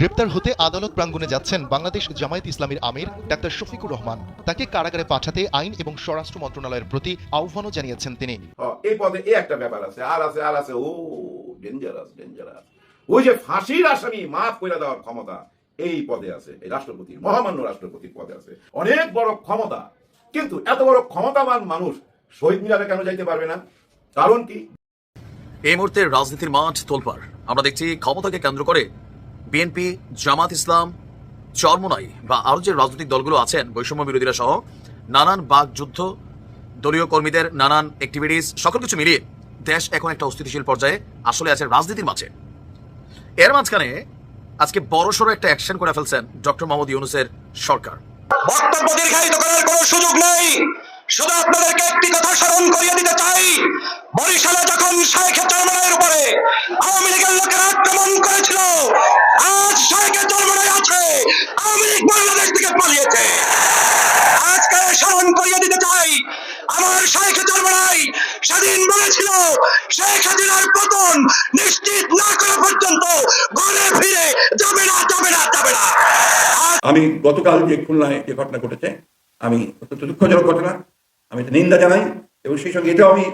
গ্রেপ্তার হতে আদালত প্রাঙ্গণে যাচ্ছেন বাংলাদেশ জামায়াত ইসলামীর আমির ডাক্তার শফিকুর রহমান। তাকে কারাগারে পাঠাতে আইন এবং স্বরাষ্ট্র মন্ত্রণালয়ের প্রতি আহ্বানও জানিয়েছেন তিনি। এই পদে এই একটা ব্যাপার আছে আর আছে আর আছে ও ডেঞ্জারাস ডেঞ্জারাস ওই যে ফাঁসির আসামি মাফ করে দেওয়ার ক্ষমতা এই পদে আছে এই রাষ্ট্রপতির মহামান্য রাষ্ট্রপতির পদে আছে। অনেক বড় ক্ষমতা কিন্তু এত বড় ক্ষমতাবান মানুষ শহীদ মিনারে কেন যাইতে পারবে না? কারণ কি? এই মুহূর্তে রাজনীতির মাঠ তোলপাড়। আমরা দেখছি ক্ষমতাকে কেন্দ্র করে বিএনপি, জামাত ইসলাম, চরমনাই বা আরও যে রাজনৈতিক দলগুলো আছেন, বৈষম্য বিরোধীরা সহ নানান বাক যুদ্ধ, দলীয় কর্মীদের নানান অ্যাক্টিভিটিস সকল কিছু মিলিয়ে দেশ এখন একটা অস্থিতিশীল পর্যায়ে আসলে আছে রাজনীতির মাঝে। এর মাঝখানে আজকে বড়সড় একটা অ্যাকশন করে ফেলছেন ডক্টর মোহাম্মদ ইউনুসের সরকার। বক্তব্য দীর্ঘায়িত করার কোনো সুযোগ নেই। শুধু আপনাদেরকে একটি কথা স্মরণ করিয়ে দিতে চাই বরিশালে যখন শেখ চরমনের উপরে আওয়ামী লীগের লোকেরা আক্রমণ করেছিল, আজ শেখ চরমনায় আছে, আওয়ামী লীগ বাংলাদেশ থেকে পালিয়েছে। আজকে স্মরণ করিয়ে দিতে চাই, আমার শেখ চরমনাই সেদিন বলেছিল, শেখ হাসিনার পতন নিশ্চিত না করা পর্যন্ত ঘরে ফিরে যাবে না যাবে না যাবে না। আমি গতকাল যে খুলনায় যে ঘটনা ঘটেছে, আমি অত্যন্ত দুঃখজনক ঘটনা, আমি এটা নিন্দা জানাই, এবং সেই সঙ্গে এটাও আমি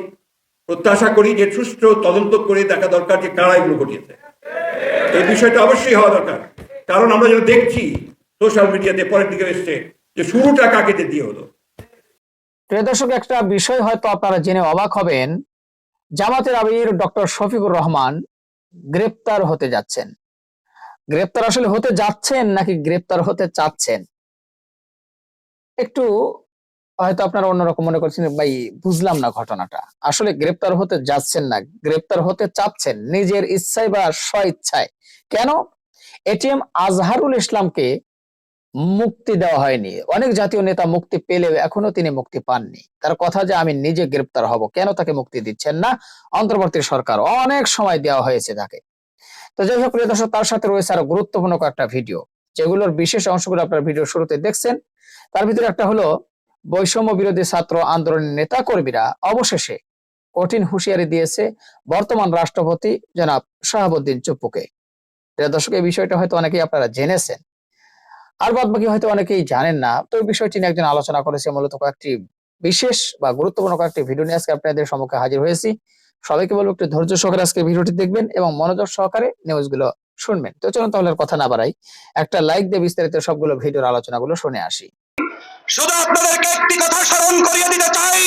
প্রত্যাশা করি যে সুষ্ঠু তদন্ত করে দেখা দরকার যে কারা এগুলো ঘটিয়েছে। এই বিষয়টা অবশ্যই হওয়া দরকার। কারণ আমরা যেটা দেখছি, সোশ্যাল মিডিয়াতে পরের দিকে এসছে যে শুরুটা কাকে দিয়ে হলো। প্রিয় দর্শক, একটা বিষয় হয়তো আপনারা জেনে অবাক হবেন। জামাতের আমির ডক্টর শফিকুর রহমান গ্রেপ্তার হতে যাচ্ছেন। গ্রেপ্তার আসলে হতে যাচ্ছেন নাকি গ্রেপ্তার হতে চাচ্ছেন? একটু হয়তো আপনারা অন্যরকম মনে করছেন, ভাই, বুঝলাম না ঘটনাটা। আসলে গ্রেপ্তার হতে যাচ্ছেন না, গ্রেপ্তার হতে চাচ্ছেন নিজের ইচ্ছায় বা স্ব ইচ্ছায় কেন এটিএম আজহারুল ইসলামকে মুক্তি দেওয়া হয়নি। অনেক জাতীয় নেতা মুক্তি পেলেও এখনও তিনি মুক্তি পাননি। তার কথা যে আমি নিজে গ্রেপ্তার হব, কেন তাকে মুক্তি দিচ্ছেন না? অন্তর্বর্তী সরকার, অনেক সময় দেওয়া হয়েছে তাকে। তো যাই হোক, প্রিয় দর্শক, তার সাথে রয়েছে আরও গুরুত্বপূর্ণ কয়েকটা ভিডিও, যেগুলোর বিশেষ অংশগুলো আপনার ভিডিও শুরুতে দেখছেন। তার ভিতরে একটা হলো বৈষম্য বিরোধী ছাত্র আন্দোলনের নেতা কর্মীরা অবশেষে কঠিন হুঁশিয়ারি দিয়েছে বর্তমান রাষ্ট্রপতি জনাব শাহাবুদ্দিন চুপ্পুকে। দর্শক, এই বিষয়টা হয়তো অনেকেই আপনারা জেনেছেন, আর বাদ বাকি হয়তো অনেকেই জানেন না। তো বিষয়টি নিয়ে একজন আলোচনা করেছে, মূলত কয়েকটি বিশেষ বা গুরুত্বপূর্ণ কয়েকটি ভিডিও নিয়ে আজকে আপনাদের সম্মুখে হাজির হয়েছি। সবাইকে বলব একটু ধৈর্য সহকারে আজকে ভিডিওটি দেখবেন এবং মনোযোগ সহকারে নিউজগুলো শুনবেন। তো চলুন তাহলে কথা না বাড়াই, একটা লাইক দিয়ে বিস্তারিত সবগুলো ভিডিওর আলোচনাগুলো শুনে আসি। শুধু আপনাদেরকে একটি কথা স্মরণ করিয়ে দিতে চাই।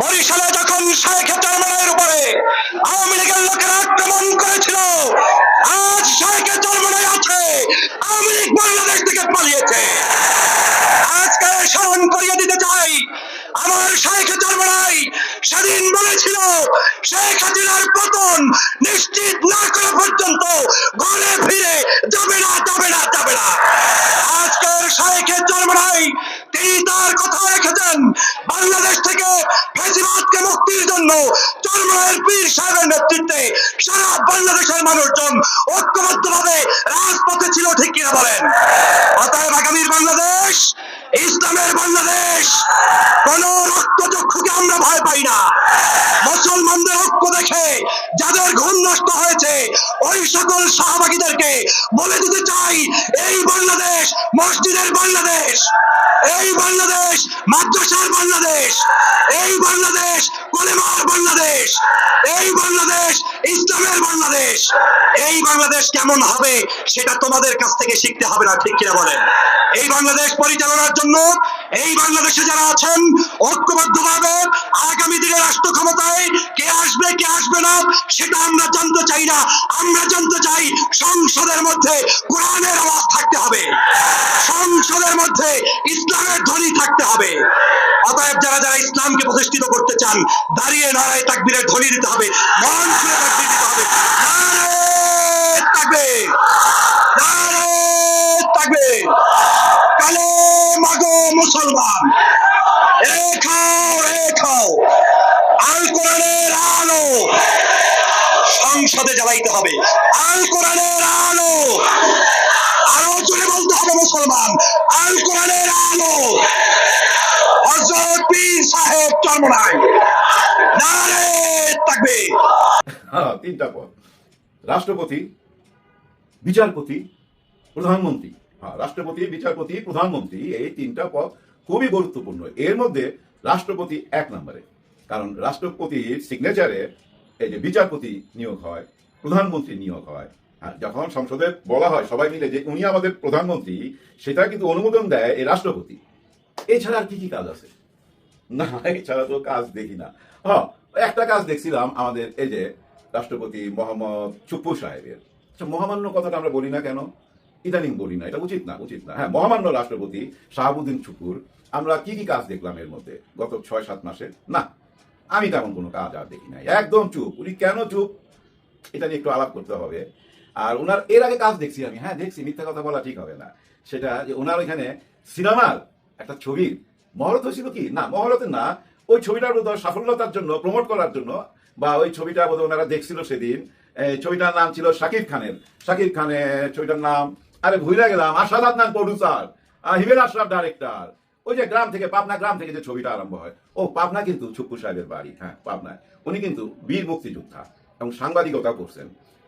বরিশালে যখন শেখ চরমনের উপরে আওয়ামী লীগের লোকেরা আক্রমণ করেছিল, আজ শেখ চরমনায় আছে, আওয়ামী লীগ বাংলাদেশ থেকে পালিয়েছে। আজকে স্মরণ করিয়ে দিতে চাই, আমার শেখ চরমনাই সেদিন বলেছিল। শেখ হাসিনার পতন নিশ্চিত না করা পর্যন্ত ঘরে ফিরে যাবে না যাবে না যাবে না। আজকের শেখের চরমনাই তিনি তার কথা রেখেছেন বাংলাদেশ থেকে ফেসিবাদকে মুক্তির জন্য। চরমনায়ের পীর সাহেবের নেতৃত্বে সারা বাংলাদেশের মানুষজন ঐক্যবদ্ধভাবে রাজপথে ছিল, ঠিক কিনা বলেন? অতএব আগামীর বাংলাদেশ ইসলামের বাংলাদেশ। কোন রক্তচক্ষুকে আমরা ভয় পাই না। মুসলমানদের ঐক্য দেখে যাদের ঘুম নষ্ট হয়েছে, ওই সকল সহভাগীদেরকে বলে দিতে চাই, এই বাংলাদেশ মসজিদের বাংলাদেশ, এই বাংলাদেশ মাদ্রাসার বাংলাদেশ, এই বাংলাদেশ কলেমার বাংলাদেশ, এই বাংলাদেশ ইসলামের বাংলাদেশ। এই বাংলাদেশ কেমন হবে সেটা তোমাদের কাছ থেকে শিখতে হবে না, ঠিক কিনা বলেন? এই বাংলাদেশ পরিচালনার জন্য এই বাংলাদেশে যারা আছেন, ঐক্যবদ্ধভাবে আগামী দিনে রাষ্ট্র ক্ষমতায় কে আসবে কে আসবে না, সেটা আমরা জানতে চাই না। আমরা জানতে চাই সংসদের মধ্যে কোরআনের আওয়াজ থাকতে হবে। সংসদের মধ্যে ইসলামের ধ্বনি থাকতে হবে। অতএব যারা যারা ইসলামকে প্রতিষ্ঠিত করতে চান, দাঁড়িয়ে নারায় তাকবীরের ধ্বনি দিতে হবে, মন খুলে তাকবীর দিতে হবে। নারায়ে তাকবীর! কালে মুসলমান। এ খাও আল কোরআনের আলো। সংসদে জ্বালাইতে হবে। আল কোরআনের আলো। আরও জোরে বলতে হবে মুসলমান। আল কোরআনের আলো। হযরত পীর সাহেব চরমনাই নারে তাকবীর। হ্যাঁ তিনটা পদ। রাষ্ট্রপতি, বিচারপতি, প্রধানমন্ত্রী। রাষ্ট্রপতি, বিচারপতি, প্রধানমন্ত্রী, এই তিনটা পদ খুবই গুরুত্বপূর্ণ। এর মধ্যে রাষ্ট্রপতি এক নম্বরে। কারণ রাষ্ট্রপতির সিগনেচারে এই যে বিচারপতি নিয়োগ হয়, প্রধানমন্ত্রী নিয়োগ হয়। যখন সংসদে বলা হয় সবাই মিলে যে উনি আমাদের প্রধানমন্ত্রী, সেটা কিন্তু অনুমোদন দেয় এই রাষ্ট্রপতি। এছাড়া আর কি কি কাজ আছে? না, এছাড়া তো কাজ দেখি না। হ্যাঁ একটা কাজ দেখছিলাম আমাদের এই যে রাষ্ট্রপতি মোহাম্মদ চুপ্পু সাহেবের। আচ্ছা মহামান্য কথাটা আমরা বলি না কেন? ইদানিং বলি না, এটা উচিত না উচিত না। হ্যাঁ মহামান্য রাষ্ট্রপতি শাহাবুদ্দিন চুপুর, আমরা কি কি কাজ দেখলাম এর মধ্যে গত ছয় সাত মাসে? না, আমি তেমন কোনো কাজ আর দেখি নাই। একদম চুপ। উনি কেন চুপ? এটা নিয়ে একটু আলাপ করতে হবে। আর ওনার এর আগে কাজ দেখছি আমি। হ্যাঁ দেখছি, মিথ্যা কথা বলা ঠিক হবে না। সেটা যে ওনার ওইখানে সিনেমার একটা ছবির মহরত হয়েছিল কি? না, মহরতে না, ওই ছবিটার বোধহয় সাফল্যতার জন্য, প্রমোট করার জন্য, বা ওই ছবিটা বোধহয় ওনারা দেখছিল সেদিন। ছবিটার নাম ছিল শাকিব খানের। শাকিব খানের ছবিটার নাম আরে ভুলে গেলাম আশাদ আদনান প্রডিউসার হিমেল আশরাফ ডাইরেক্টর ওই যে গ্রাম থেকে, পাবনা গ্রাম থেকে যে ছবিটা আরম্ভ হয়, ও পাবনা কিন্তু ছুপ্পু সাহেবের বাড়ি হ্যাঁ পাবনায়। উনি কিন্তু বীর মুক্তিযোদ্ধা এবং সাংবাদিকতা করছেন।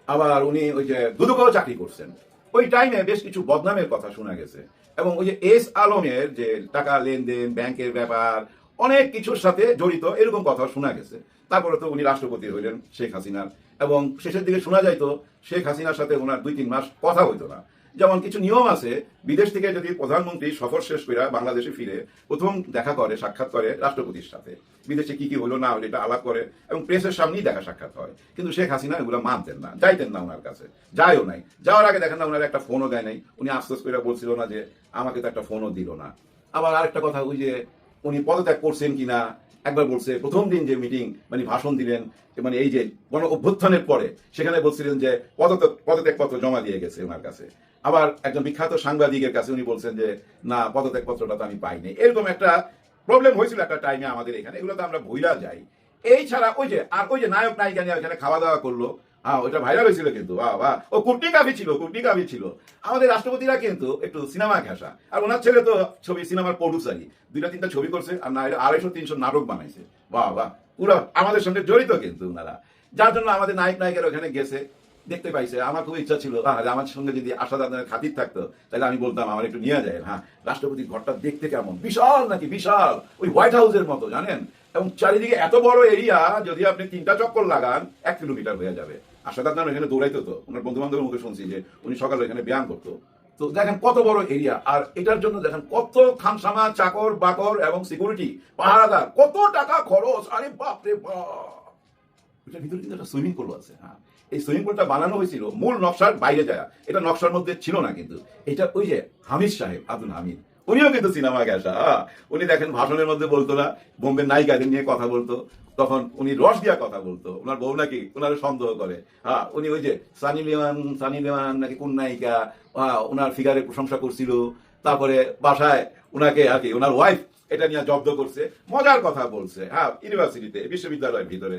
আবার উনি ওই যে দুদুকেও চাকরি করছেন। ওই টাইমে বেশ কিছু বদনামের কথা শোনা গেছে এবং ওই যে এস আলমের যে টাকা লেনদেন, ব্যাংকের ব্যাপার, অনেক কিছুর সাথে জড়িত এরকম কথা শোনা গেছে। তারপরে তো উনি রাষ্ট্রপতি হইলেন শেখ হাসিনার এবং শেষের দিকে শোনা যাইতো, শেখ হাসিনার সাথে ওনার দুই তিন মাস কথা হইতো না। যেমন কিছু নিয়ম আছে, বিদেশ থেকে যদি প্রধানমন্ত্রী সফর শেষ করে বাংলাদেশে ফিরে, প্রথম দেখা করে, সাক্ষাৎ করে রাষ্ট্রপতির সাথে। বিদেশে কি কি হলো, না হলো, এটা আলাপ করে এবং প্রেসের সামনেই দেখা সাক্ষাৎ হয়। কিন্তু শেখ হাসিনা এগুলো মানতেন না, যাইতেন না ওনার কাছে, যায়ও নাই। যাওয়ার আগে দেখেন না, ওনার একটা ফোনও দেয় নাই। উনি আস্তে করে বলছিল না যে, আমাকে তো একটা ফোনও দিল না। আবার আরেকটা কথা, ওই যে উনি পদত্যাগ করছেন কিনা একবার বলছে, প্রথম দিন যে মিটিং মানে ভাষণ দিলেন মানে এই যে গণ অভ্যুত্থানের পরে, সেখানে বলছিলেন যে পদত্যাগ পদত্যাগ পত্র জমা দিয়ে গেছে ওনার কাছে। আবার একজন বিখ্যাত সাংবাদিকের কাছে উনি বলছেন যে, না, পদত্যাগপত্রটা তো আমি পাইনি। এরকম একটা প্রবলেম হয়েছিল একটা টাইমে আমাদের এখানে, এগুলো তো আমরা ভুলা যাই। এই ছাড়া ওই যে, আর ওই যে নায়ক নায়িকা নিয়ে ওখানে খাওয়া দাওয়া করল হ্যাঁ ওইটা ভাইরাল হয়েছিল কিন্তু বাহ বাহ ও কুর্তি কাবি ছিল, কুর্তি কাবি ছিল। আমাদের রাষ্ট্রপতিরা কিন্তু একটু সিনেমা ঘেঁষা। আর ওনার ছেলে তো ছবি সিনেমার প্রডিউসারই দুইটা, তিনটা ছবি করছে, আর না আড়াইশো, তিনশো নাটক বানাইছে। বাহ বাহ পুরো আমাদের সঙ্গে জড়িত কিন্তু ওনারা। যার জন্য আমাদের নায়ক, নায়িকারা ওখানে গেছে, দেখতে পাইছে। আমার খুব ইচ্ছা ছিল আমার সঙ্গে যদি আশা দাদানের খাতির থাকতো, তাহলে আমি বলতাম, আমার একটু নিয়ে যায় হ্যাঁ। রাষ্ট্রপতির ঘরটা দেখতে কেমন? বিশাল নাকি, বিশাল। ওই হোয়াইট হাউসের মতো, জানেন? এবং চারিদিকে এত বড় এরিয়া, যদি আপনি তিনটা চক্কর লাগান, এক কিলোমিটার হয়ে যাবে। আশা দাদান এখানে ওনার বন্ধু বান্ধবের মুখে শুনছি যে উনি সকালে এখানে ব্যায়াম করতো। তো দেখেন কত বড় এরিয়া আর এটার জন্য দেখেন কত খানসামা চাকর, বাকর এবং সিকিউরিটি কত টাকা খরচ। আরে বাপ। এটার ভিতরে কিন্তু একটা সুইমিং পুল আছে হ্যাঁ। এই সুইমিং পুলটা বানানো হয়েছিল মূল নকশার বাইরে যায়। এটা নকশার মধ্যে ছিল না কিন্তু। এটা ওই যে হামিদ সাহেব, আব্দুল হামিদ। উনিও কিন্তু সিনেমা গেছা উনি দেখেন ভাষণের মধ্যে বলতো না বোম্বে নায়িকাদের নিয়ে কথা বলতো। তখন উনি রস দিয়া কথা বলতো। ওনার বউ নাকি ওনার সন্দেহ করে। হ্যাঁ উনি ওই যে সানি লিওয়ান সানি লিওয়ান নাকি কোন নায়িকা হ্যাঁ, ওনার ফিগারের প্রশংসা করছিল। তারপরে বাসায় ওনাকে আর কি ওনার ওয়াইফ এটা নিয়ে জব্দ করছে মজার কথা বলছে। হ্যাঁ ইউনিভার্সিটিতে বিশ্ববিদ্যালয়ের ভিতরে।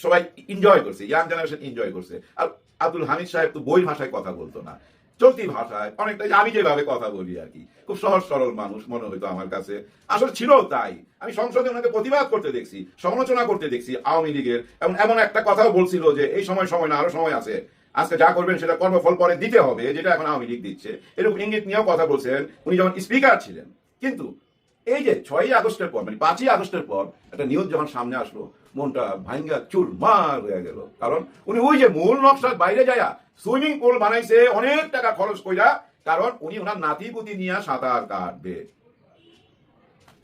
সবাই এনজয় করছে ইয়াং জেনারেশন এনজয় করছে। আর আব্দুল হামিদ সাহেব তো বই ভাষায় কথা বলতো না। চলতি ভাষায় অনেকটা আমি যেভাবে কথা বলি আর কি। খুব সহজ সরল মানুষ মনে হইতো আমার কাছে। আসলে ছিল তাই। আমি সংসদে ওনাকে প্রতিবাদ করতে দেখছি, সমালোচনা করতে দেখছি আওয়ামী লীগের এবং এমন একটা কথাও বলছিল যে, এই সময় সময় না, আরও সময় আছে। আজকে যা করবেন সেটা কর্মফল পরে দিতে হবে, যেটা এখন আওয়ামী লীগ দিচ্ছে। এরকম ইঙ্গিত নিয়েও কথা বলছেন। উনি যখন স্পিকার ছিলেন। কিন্তু এই যে ছয়ই আগস্টের পর মানে পাঁচই আগস্টের পর একটা নিউজ যখন সামনে আসলো, মনটা ভাঙ্গা চুর মার হয়ে গেল। কারণ উনি ওই যে মূল নকশার বাইরে যায়া সুইমিং পুল বানাইছে, অনেক টাকা খরচ কইরা, কারণ উনি ওনার নাতি পুতি নিয়ে সাঁতার কাটবে।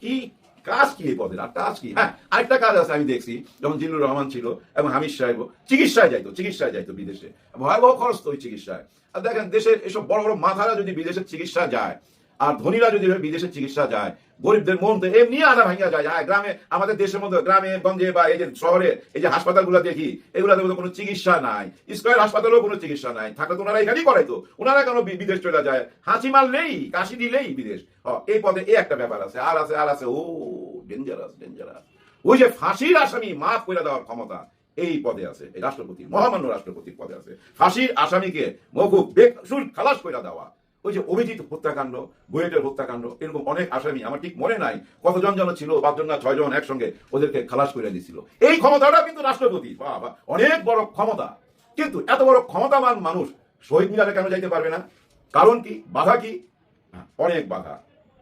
কি কাজ কি এই পদের? আর কাজ কি? হ্যাঁ আরেকটা কাজ আছে আমি দেখছি যখন জিল্লুর রহমান ছিল এবং হামিদ সাহেব চিকিৎসায় যাইতো চিকিৎসায় যাইতো বিদেশে। ভয়াবহ খরচ তো ওই চিকিৎসায়। আর দেখেন, দেশের এসব বড় বড় মাথারা যদি বিদেশের চিকিৎসা যায়, আর ধনীরা যদি বিদেশের চিকিৎসা যায় গরিবদের মন তো এমনি আধা ভাঙিয়া যায়। হ্যাঁ গ্রামে আমাদের দেশের মধ্যে গ্রামে গঞ্জে বা এই যে শহরে এই যে হাসপাতালগুলো দেখি এগুলোতে মধ্যে কোনো চিকিৎসা নাই। স্কয়ার হাসপাতালেও কোনো চিকিৎসা নাই। থাকলে তো ওনারা এখানেই করাইতো। ওনারা কেন বিদেশ চলে যায়? হাঁচি মারলেই কাশি দিলেই বিদেশ। হ, এই পদে এই একটা ব্যাপার আছে। আর আছে আর আছে ও ডেঞ্জারাস ডেঞ্জারাস ওই যে ফাঁসির আসামি মাফ করে দেওয়ার ক্ষমতা এই পদে আছে। এই রাষ্ট্রপতি মহামান্য রাষ্ট্রপতির পদে আছে। ফাঁসির আসামিকে মকুব বেকসুর খালাস করে দেওয়া। ওই যে অভিজিৎ হত্যাকাণ্ড বুয়েটের হত্যাকাণ্ড এরকম অনেক আসামি আমার ঠিক মনে নাই কতজন যেন ছিল পাঁচজন না ছয়জন একসঙ্গে ওদেরকে খালাস করে দিয়েছিল। এই ক্ষমতাটা কিন্তু রাষ্ট্রপতি বাহ, অনেক বড় ক্ষমতা। কিন্তু এত বড় ক্ষমতাবান মানুষ শহীদ মিনারে কেন যাইতে পারবে না? কারণ কি? বাধা কি? হ্যাঁ, অনেক বাধা।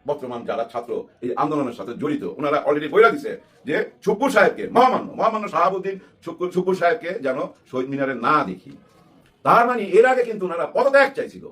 বর্তমান যারা ছাত্র এই আন্দোলনের সাথে জড়িত ওনারা অলরেডি বইলা দিছে যে ছুপ্পুর সাহেবকে মহামান্য মহামান্য শাহাবুদ্দিন ছুপ্পুর সাহেবকে যেন শহীদ মিনারে না দেখি। তার মানে এর আগে কিন্তু ওনারা পদত্যাগ চাইছিল।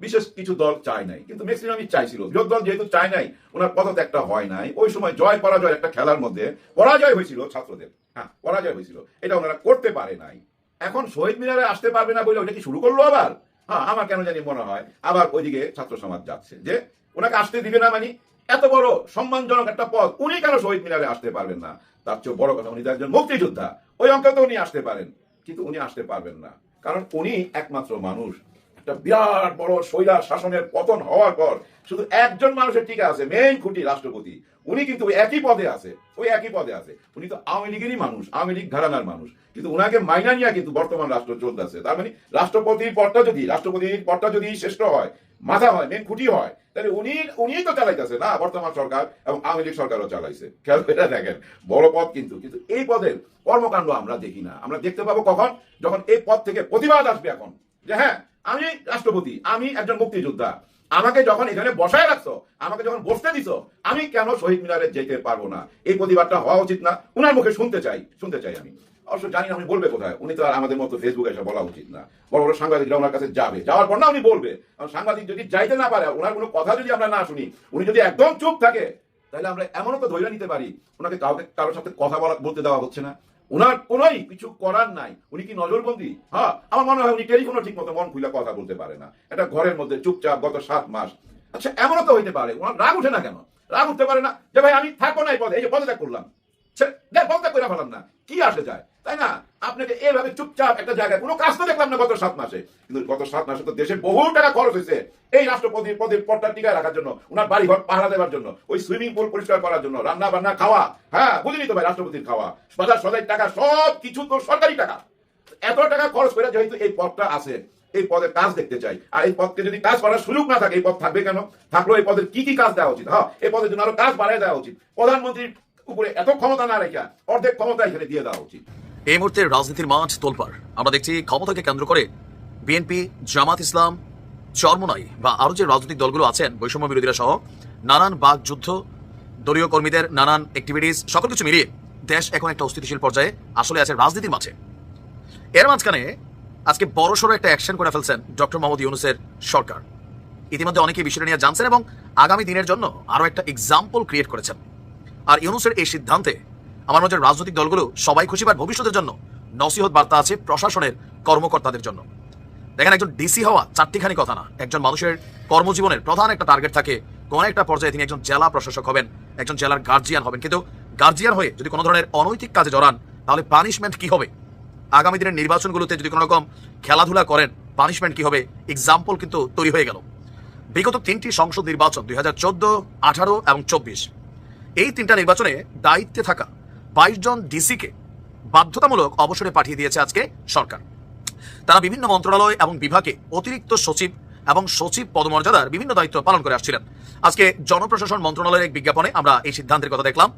বিশেষ কিছু দল চায় নাই। কিন্তু ম্যাক্সিমামই চাইছিল। বিরোধ দল যেহেতু চায় নাই, ওনার পদত্যাগটা হয় নাই, ওই সময় জয় পরাজয় একটা খেলার মধ্যে পরাজয় হয়েছিল ছাত্রদের। হ্যাঁ পরাজয় হয়েছিল। এটা ওনারা করতে পারে নাই। এখন শহীদ মিনারে আসতে পারবে না বলে ওটা কি শুরু করল আবার? হ্যাঁ আমার কেন জানি মনে হয় আবার ওইদিকে ছাত্র সমাজ যাচ্ছে যে ওনাকে আসতে দিবে না মানে এত বড় সম্মানজনক একটা পদ উনি কেন শহীদ মিনারে আসতে পারবেন না? তার চেয়ে বড় কথা উনি তো একজন মুক্তিযোদ্ধা। ওই অঙ্কে তো উনি আসতে পারেন। কিন্তু উনি আসতে পারবেন না। কারণ উনি একমাত্র মানুষ। বিরাট বড় স্বৈরা শাসনের পতন হওয়ার পর শুধু একজন মানুষের টিকা আছে মেইন খুঁটি রাষ্ট্রপতি। উনি কিন্তু ওই একই পদে আছে, ওই একই পদে আছে। উনি তো আওয়ামী লীগেরই মানুষ, আওয়ামী লীগ ঘরানার মানুষ। কিন্তু উনাকে মাইনা নিয়ে কিন্তু বর্তমান রাষ্ট্র চলতেছে। তার মানে রাষ্ট্রপতির পদটা যদি, রাষ্ট্রপতির পদটা যদি শ্রেষ্ঠ হয়, মাথা হয় মেন খুঁটি হয়, তাহলে উনি, উনিই তো চালাইতেছে। না, বর্তমান সরকার এবং আওয়ামী লীগ সরকারও চালাইছে। খেয়াল করে দেখেন, বড় পদ কিন্তু কিন্তু এই পদের কর্মকাণ্ড আমরা দেখি না। আমরা দেখতে পাবো কখন? যখন এই পদ থেকে প্রতিবাদ আসবে এখন। যে হ্যাঁ আমি রাষ্ট্রপতি, আমি একজন মুক্তিযোদ্ধা। আমাকে যখন এখানে বসায় রাখছো, আমাকে যখন বসতে দিছো, আমি কেন শহীদ মিনারে যেতে পারব না? এই প্রতিবাদটা হওয়া উচিত না? উনার মুখে শুনতে চাই শুনতে চাই আমি। অবশ্য জানি না উনি বলবে কোথায়। উনি তো আর আমাদের মতো ফেসবুকে এসে বলা উচিত না। বড় বড় সাংবাদিকরা ওনার কাছে যাবে, যাওয়ার পর না উনি বলবে। কারণ সাংবাদিক যদি যাইতে না পারে ওনার কোনো কথা যদি আমরা না শুনি, উনি যদি একদম চুপ থাকে, তাহলে আমরা এমনও তো ধৈর্য নিতে পারি। ওনাকে কাউকে, কারোর সাথে কথা বলা, বলতে দেওয়া হচ্ছে না। ওনার কোনোই কিছু করার নাই। উনি কি নজরবন্দি? হ্যাঁ আমার মনে হয় উনি টেলিফোনও ঠিক মতো মন খুলে কথা বলতে পারে না। এটা ঘরের মধ্যে চুপচাপ গত সাত মাস। আচ্ছা এমনও তো হইতে পারে। ওনার রাগ উঠে না কেন? রাগ উঠতে পারে না যে, ভাই, আমি থাকব না এই পদে। এই যে পদত্যাগ করলাম। পদত্যাগ করে না। কি আসে যায়? তাই না? আপনাকে চুপচাপ একটা জায়গায় কোনো কাজ তো দেখলাম না গত সাত মাসে। কিন্তু গত সাত মাসে তো দেশে বহু টাকা খরচ হয়েছে। এই রাষ্ট্রপতির পদের পদটা টিকায় রাখার জন্য, ওনার পাহারা দেওয়ার জন্য, ওই সুইমিং পুল পরিষ্কার করার জন্য রান্না বান্না খাওয়া। হ্যাঁ বুঝিনি তো ভাই রাষ্ট্রপতির খাওয়া। সদাই টাকা, সব কিছু তো সরকারি টাকা। এত টাকা খরচ করে যেহেতু এই পদটা আছে, এই পদের কাজ দেখতে চাই। আর এই পদকে যদি কাজ করার সুযোগ না থাকে, এই পদ থাকবে কেন? থাকলেও এই পদের কি কি কাজ দেওয়া উচিত? হ্যাঁ এই পদের জন্য আরও কাজ বাড়ায় দেওয়া উচিত। প্রধানমন্ত্রীর উপরে এত ক্ষমতা না রেখে অর্ধেক ক্ষমতা এখানে দিয়ে দেওয়া উচিত। এই মুহূর্তে রাজনীতির মাঠ তোলপাড়। আমরা দেখছি ক্ষমতাকে কেন্দ্র করে বিএনপি, জামাত ইসলাম, চরমনাই বা আরও যে রাজনৈতিক দলগুলো আছেন, বৈষম্য বিরোধীরা সহ, নানান বাক যুদ্ধ, দলীয় কর্মীদের নানান অ্যাক্টিভিটিস সকল কিছু মিলিয়ে দেশ এখন একটা অস্থিতিশীল পর্যায়ে আসলে আছে রাজনীতির মাঝে এর মাঝখানে আজকে বড়সড় একটা অ্যাকশন করে ফেলছেন ডক্টর মোহাম্মদ ইউনুসের সরকার। ইতিমধ্যে অনেকে বিষয়টা নিয়ে জানছেন এবং আগামী দিনের জন্য আরও একটা এক্সাম্পল ক্রিয়েট করেছেন। আর ইউনুসের এই সিদ্ধান্তে আমার মধ্যে রাজনৈতিক দলগুলো সবাই খুশি পায় ভবিষ্যতের জন্য। নসিহত বার্তা আছে প্রশাসনের কর্মকর্তাদের জন্য। দেখেন একজন ডিসি হওয়া চারটিখানি কথা না। একজন মানুষের কর্মজীবনের প্রধান একটা টার্গেট থাকে, কোন একটা পর্যায়ে তিনি একজন জেলা প্রশাসক হবেন, একজন জেলার গার্জিয়ান হবেন। কিন্তু গার্জিয়ান হয়ে যদি কোনো ধরনের অনৈতিক কাজে জড়ান, তাহলে পানিশমেন্ট কি হবে? আগামী দিনের নির্বাচনগুলোতে যদি কোনো রকম খেলাধুলা করেন পানিশমেন্ট কি হবে? এক্সাম্পল কিন্তু তৈরি হয়ে গেল। বিগত তিনটি সংসদ নির্বাচন, দুই হাজার চোদ্দ, আঠারো এবং চব্বিশ এই তিনটা নির্বাচনে দায়িত্বে থাকা বাইশ জন ডিসিকে বাধ্যতামূলক অবসরে পাঠিয়ে দিয়েছে আজকে সরকার। তারা বিভিন্ন মন্ত্রণালয় এবং বিভাগে অতিরিক্ত সচিব এবং সচিব পদমর্যাদার বিভিন্ন দায়িত্ব পালন করে আসছিলেন। আজকে জনপ্রশাসন মন্ত্রণালয়ের এক বিজ্ঞাপনে আমরা এই সিদ্ধান্তের কথা দেখলাম।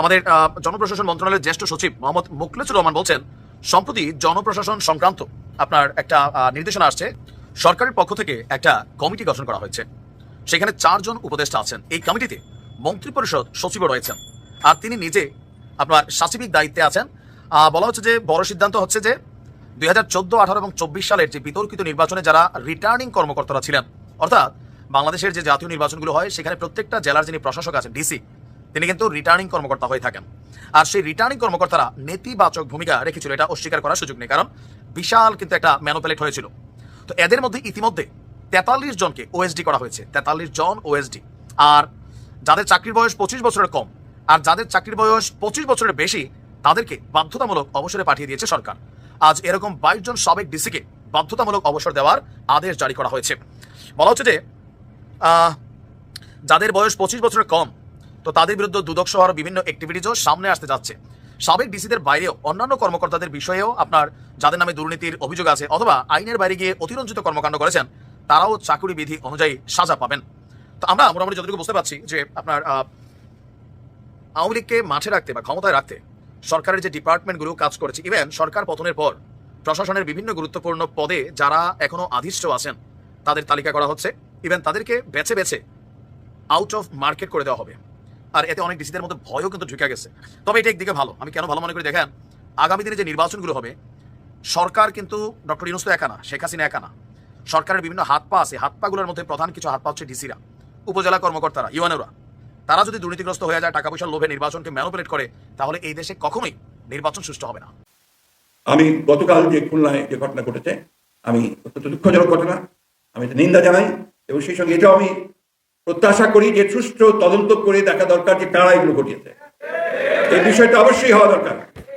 আমাদের জনপ্রশাসন মন্ত্রণালয়ের জ্যেষ্ঠ সচিব মোহাম্মদ মুখলেসুর রহমান বলছেন, সম্প্রতি জনপ্রশাসন সংক্রান্ত আপনার একটা নির্দেশনা আসছে। সরকারের পক্ষ থেকে একটা কমিটি গঠন করা হয়েছে। সেখানে চারজন উপদেষ্টা আছেন। এই কমিটিতে মন্ত্রিপরিষদ সচিবও রয়েছেন। আর তিনি নিজে আপনার সাচিবিক দায়িত্বে আছেন। বলা হচ্ছে যে বড় সিদ্ধান্ত হচ্ছে যে দুই হাজার চোদ্দ, আঠারো এবং চব্বিশ সালের যে বিতর্কিত নির্বাচনে যারা রিটার্নিং কর্মকর্তারা ছিলেন, অর্থাৎ বাংলাদেশের যে জাতীয় নির্বাচনগুলো হয়, সেখানে প্রত্যেকটা জেলার যিনি প্রশাসক আছেন, ডিসি, তিনি কিন্তু রিটার্নিং কর্মকর্তা হয়ে থাকেন। আর সেই রিটার্নিং কর্মকর্তারা নেতিবাচক ভূমিকা রেখেছিল, এটা অস্বীকার করার সুযোগ নেই, কারণ বিশাল কিন্তু একটা ম্যানোপ্যালেট হয়েছিল। তো এদের মধ্যে ইতিমধ্যে তেতাল্লিশ জনকে ওএসডি করা হয়েছে, তেতাল্লিশ জন ওএসডি আর যাদের চাকরির বয়স পঁচিশ বছরের কম আর যাদের চাকরির বয়স পঁচিশ বছরের বেশি, তাদেরকে বাধ্যতামূলক অবসরে পাঠিয়ে দিয়েছে সরকার। আজ এরকম বাইশ জন সাবেক ডিসিকে বাধ্যতামূলক অবসর দেওয়ার আদেশ জারি করা হয়েছে। বলা হচ্ছে যে যাদের বয়স পঁচিশ বছরের কম, তো তাদের বিরুদ্ধে দুদক সহ বিভিন্ন অ্যাক্টিভিটিজও সামনে আসতে যাচ্ছে। সাবেক ডিসিদের বাইরেও অন্যান্য কর্মকর্তাদের বিষয়েও আপনার যাদের নামে দুর্নীতির অভিযোগ আছে অথবা আইনের বাইরে গিয়ে অতিরঞ্জিত কর্মকাণ্ড করেছেন, তারাও চাকুরি বিধি অনুযায়ী সাজা পাবেন। তো আমরা মোটামুটি যতটুকু বুঝতে পারছি যে আপনার আওয়ামী লীগকে মাঠে রাখতে বা ক্ষমতায় রাখতে সরকারের যে ডিপার্টমেন্টগুলো কাজ করেছে ইভেন সরকার পতনের পর প্রশাসনের বিভিন্ন গুরুত্বপূর্ণ পদে যারা এখনও আধিষ্ঠ আছেন, তাদের তালিকা করা হচ্ছে। ইভেন তাদেরকে বেছে বেছে আউট অফ মার্কেট করে দেওয়া হবে। আর এতে অনেক ডিসিদের মধ্যে ভয়ও কিন্তু ঢুকে গেছে। তবে এটা একদিকে ভালো। আমি কেন ভালো মনে করি? দেখেন, আগামী দিনে যে নির্বাচনগুলো হবে, সরকার কিন্তু ডক্টর ইউনুস একা না, শেখ হাসিনা একা না। সরকারের বিভিন্ন হাত পা আছে। হাত পাগুলোর মধ্যে প্রধান কিছু হাত পা হচ্ছে ডিসিরা। উপজেলা কর্মকর্তারা, ইউএনওরা, তারা যদি দুর্নীতিগ্রস্ত হয়ে যায় টাকা পয়সার লোভে নির্বাচনকে ম্যানুপুলেট করে, তাহলে এই দেশে কখনোই নির্বাচন সুষ্ঠু হবে না। আমি গতকাল যে খুলনায় যে ঘটনা ঘটেছে, আমি অত্যন্ত দুঃখজনক ঘটনা, আমি এটা নিন্দা জানাই, এবং সেই সঙ্গে এটাও আমি প্রত্যাশা করি যে সুষ্ঠু তদন্ত করে দেখা দরকার যে কারা এগুলো ঘটিয়েছে। এই বিষয়টা অবশ্যই হওয়া দরকার।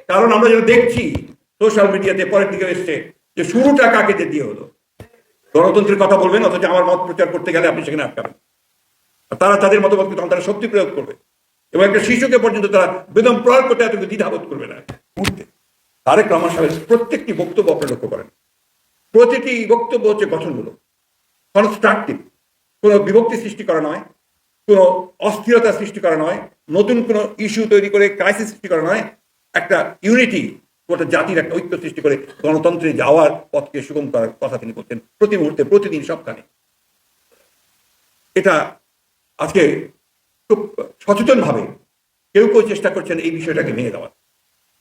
কারণ আমরা যেটা দেখছি, সোশ্যাল মিডিয়াতে পরের দিকে এসছে যে শুরুটা কাকে দিয়ে হলো। গণতন্ত্রের কথা বলবেন, অথচ আমার মত প্রচার করতে গেলে আপনি সেখানে আটকাবেন। তারা তাদের মতামতকে তখন তারা শক্তি প্রয়োগ করবে। এবং একটা শিশুকে পর্যন্ত তারা বেদম প্রয়োগ করতে এত দ্বিধাবোধ করবে না। মুহূর্তে তারেক রহমান সাহেবের প্রত্যেকটি বক্তব্য আপনি লক্ষ্য করেন। প্রতিটি বক্তব্য হচ্ছে গঠনমূলক। কনস্ট্রাকটিভ কোনো বিভক্তি সৃষ্টি করা নয়। কোনো অস্থিরতা সৃষ্টি করা নয়। নতুন কোনো ইস্যু তৈরি করে ক্রাইসিস সৃষ্টি করা নয়। একটা ইউনিটি গোটা জাতির একটা ঐক্য সৃষ্টি করে গণতন্ত্রে যাওয়ার পথকে সুগম করার কথা তিনি বলছেন প্রতি মুহূর্তে, প্রতিদিন সবখানে এটা আজকে খুব সচেতনভাবে কেউ কেউ চেষ্টা করছেন এই বিষয়টাকে ভেঙে দেওয়ার।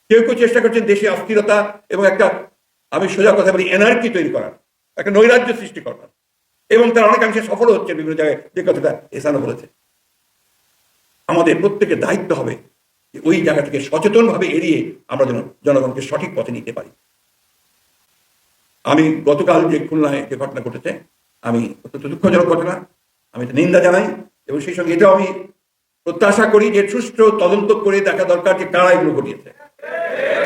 কেউ কেউ চেষ্টা করছেন দেশে অস্থিরতা এবং একটা, আমি সোজা কথা বলি এনার্কি তৈরি করার, একটা নৈরাজ্য সৃষ্টি করার। এবং তারা অনেকাংশে সফল হচ্ছে, বিভিন্ন জায়গায় যে কথাটা এসানো বলেছে। আমাদের প্রত্যেকের দায়িত্ব হবে যে ওই জায়গা থেকে সচেতনভাবে এড়িয়ে আমরা যেন জনগণকে সঠিক পথে নিতে পারি। আমি গতকাল যে খুলনায় যে ঘটনা ঘটেছে, আমি অত্যন্ত দুঃখজনক ঘটনা, আমি নিন্দা জানাই। এবং সেই সঙ্গে এটাও আমি প্রত্যাশা করি যে সুষ্ঠু তদন্ত করে দেখা দরকার যে কারা এগুলো ঘটিয়েছে।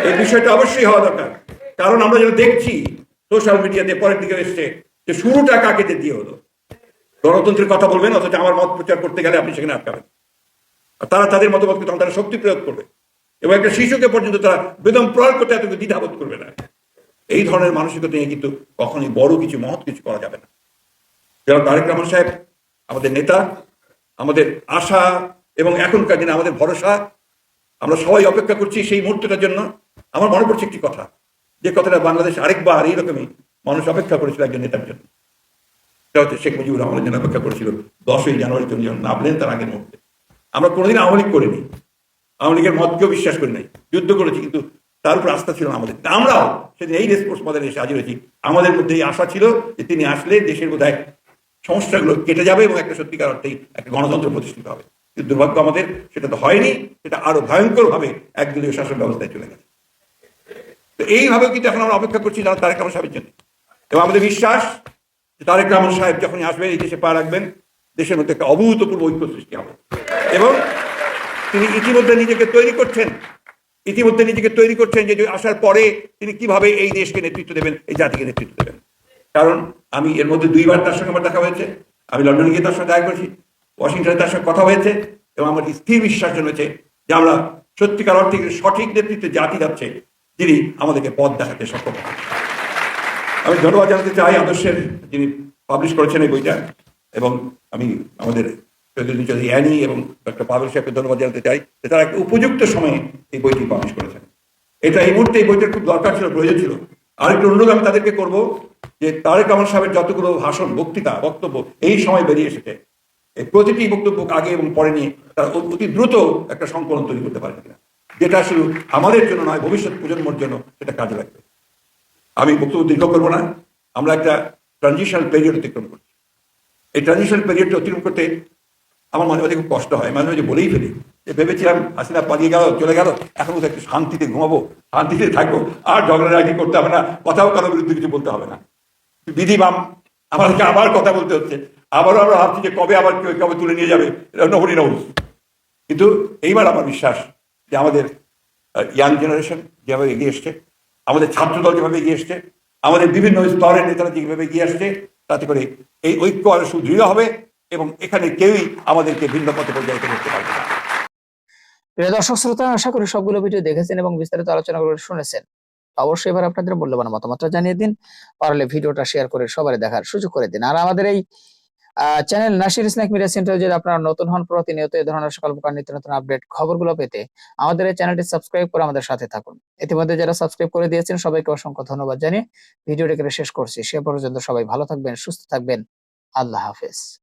এই বিষয়টা অবশ্যই হওয়া দরকার। কারণ আমরা যেটা দেখছি সোশ্যাল মিডিয়াতে, পরের দিকে এসছে যে শুরুটা কাকে দিয়ে হলো। গণতন্ত্রের কথা বলবেন, অথচ আমার মত প্রচার করতে গেলে আপনি সেখানে আটকাবেন। আর তারা তাদের মতামতকে তখন তারা শক্তি প্রয়োগ করবে। এবং একটা শিশুকে পর্যন্ত তারা বেদম প্রয়োগ করতে এত দ্বিধাবোধ করবে না। এই ধরনের মানসিকতা নিয়ে কিন্তু কখনোই বড় কিছু মহৎ কিছু করা যাবে না। যারা তারেক রহমান সাহেব, আমাদের নেতা আমাদের আশা এবং এখনকার দিনে আমাদের ভরসা, আমরা সবাই অপেক্ষা করছি সেই মুহূর্তটার জন্য। আমার মনে পড়ছে একটি কথা, যে কথাটা বাংলাদেশ আরেকবার এইরকমই মানুষ অপেক্ষা করেছিল একজন নেতার জন্য। সেটা হচ্ছে শেখ মুজিবুর রহমানের জন্য অপেক্ষা করেছিল দশই জানুয়ারি তিনি যখন নামলেন তার আগের মুহূর্তে। আমরা কোনোদিন আওয়ামী লীগ করিনি, আওয়ামী লীগের মতকেও বিশ্বাস করি নাই, যুদ্ধ করেছি, কিন্তু তার উপর আস্থা ছিল না আমাদের। আমরাও সেদিন এই রেসপোর্স মডেলে এসে হাজির হয়েছি। আমাদের মধ্যে এই আশা ছিল যে তিনি আসলে দেশের বোধহয় সমস্যাগুলো কেটে যাবে এবং একটা সত্যিকার অর্থেই একটা গণতন্ত্র প্রতিষ্ঠিত হবে। কিন্তু দুর্ভাগ্য আমাদের, সেটা তো হয়নি, সেটা আরও ভয়ঙ্কর ভাবে একদলীয় শাসন ব্যবস্থায় চলে গেছে। তো এইভাবে কিন্তু এখন আমরা অপেক্ষা করছি যারা তারেক রহমান সাহেবের জন্য। এবং আমাদের বিশ্বাস যে তারেক রহমান সাহেব যখনই আসবেন এই দেশে পা রাখবেন, দেশের মধ্যে একটা অভূতপূর্ব ঐক্য সৃষ্টি হবে। এবং তিনি ইতিমধ্যে নিজেকে তৈরি করছেন, ইতিমধ্যে নিজেকে তৈরি করছেন যে আসার পরে তিনি কীভাবে এই দেশকে নেতৃত্ব দেবেন, এই জাতিকে নেতৃত্ব দেবেন। কারণ আমি এর মধ্যে দুইবার তার সঙ্গে আমার দেখা হয়েছে। আমি লন্ডনে গিয়ে তার সঙ্গে দেখা করেছি, ওয়াশিংটনে তার সঙ্গে কথা হয়েছে এবং আমার স্থির বিশ্বাস জন্মেছে যে আমরা সত্যিকার অর্থে সঠিক নেতৃত্বে জাতি যাচ্ছে, যিনি আমাদেরকে পথ দেখাতে সক্ষম। আমি ধন্যবাদ জানাতে চাই আদর্শের, যিনি পাবলিশ করেছেন এই বইটা, এবং আমি আমাদের চৌধুরী অ্যানি এবং ডক্টর পাবেল সাহেবকে ধন্যবাদ জানাতে চাই যে তারা একটা উপযুক্ত সময়ে এই বইটি পাবলিশ করেছেন। এটা এই মুহূর্তে এই বইটার খুব দরকার ছিল, প্রয়োজন ছিল। আরেকটু অনুরোধ আমি তাদেরকে করব যে তারেক রহমান সাহেবের যতগুলো ভাষণ, বক্তৃতা, বক্তব্য এই সময় বেরিয়ে এসেছে। প্রতিটি বক্তব্য আগে এবং পরে নিয়ে তারা অতি দ্রুত একটা সংকলন তৈরি করতে পারে কিনা। যেটা শুধু আমাদের জন্য নয়, ভবিষ্যৎ প্রজন্মর জন্য সেটা কাজে লাগবে। আমি বক্তব্য দীর্ঘ করব না। আমরা একটা ট্রানজিশনাল পিরিয়ড অতিক্রম করছি। এই ট্রানজিশনাল পিরিয়ডটা অতিক্রম করতে আমার মাঝে মাঝে খুব কষ্ট হয়। মাঝে মাঝে বলেই ফেলি। ভেবেছিলাম হাসিনা পালিয়ে গেল, চলে গেল, এখন একটু শান্তিতে ঘুমাবো, শান্তিতে থাকব, আর ঝগড়া রাজি করতে হবে না, কথাও কারও বিরুদ্ধে কিছু বলতে হবে না। বিধি বাম আমাদেরকে আবার কথা বলতে হচ্ছে, আবারও আমরা ভাবছি যে কবে আবার কেউ কবে তুলে নিয়ে যাবে নহরি নহুস কিন্তু এইবার আমার বিশ্বাস যে আমাদের ইয়াং জেনারেশন যেভাবে এগিয়ে এসছে, আমাদের ছাত্রদল যেভাবে এগিয়ে এসছে, আমাদের বিভিন্ন স্তরের নেতারা যেভাবে এগিয়ে আসছে, তাতে করে এই ঐক্য আরও সুদৃঢ় হবে এবং এখানে কেউই আমাদেরকে ভিন্ন পথে পর্যায়িত করতে পারবে না। প্রিয় দর্শক শ্রোতা, আশা করি সবগুলো ভিডিও দেখেছেন এবং বিস্তারিত আলোচনা করে শুনেছেন অবশ্যই এবার আপনাদের মূল্যবান মতামতটা জানিয়ে দিন, পারলে ভিডিওটা শেয়ার করে সবাই দেখার সুযোগ করে দিন। আর আমাদের এই channel Nasir Islamic media centre যদি আপনারা নতুন হন, প্রতিনিয়ত এই ধরনের সকল প্রকার নিত্য নতুন আপডেট খবরগুলো পেতে আমাদের এই চ্যানেলটি সাবস্ক্রাইব করে আমাদের সাথে থাকুন। ইতিমধ্যে যারা সাবস্ক্রাইব করে দিয়েছেন, সবাইকে অসংখ্য ধন্যবাদ জানিয়ে ভিডিওটি শেষ করছি। সে পর্যন্ত সবাই ভালো থাকবেন, সুস্থ থাকবেন। আল্লাহ হাফেজ।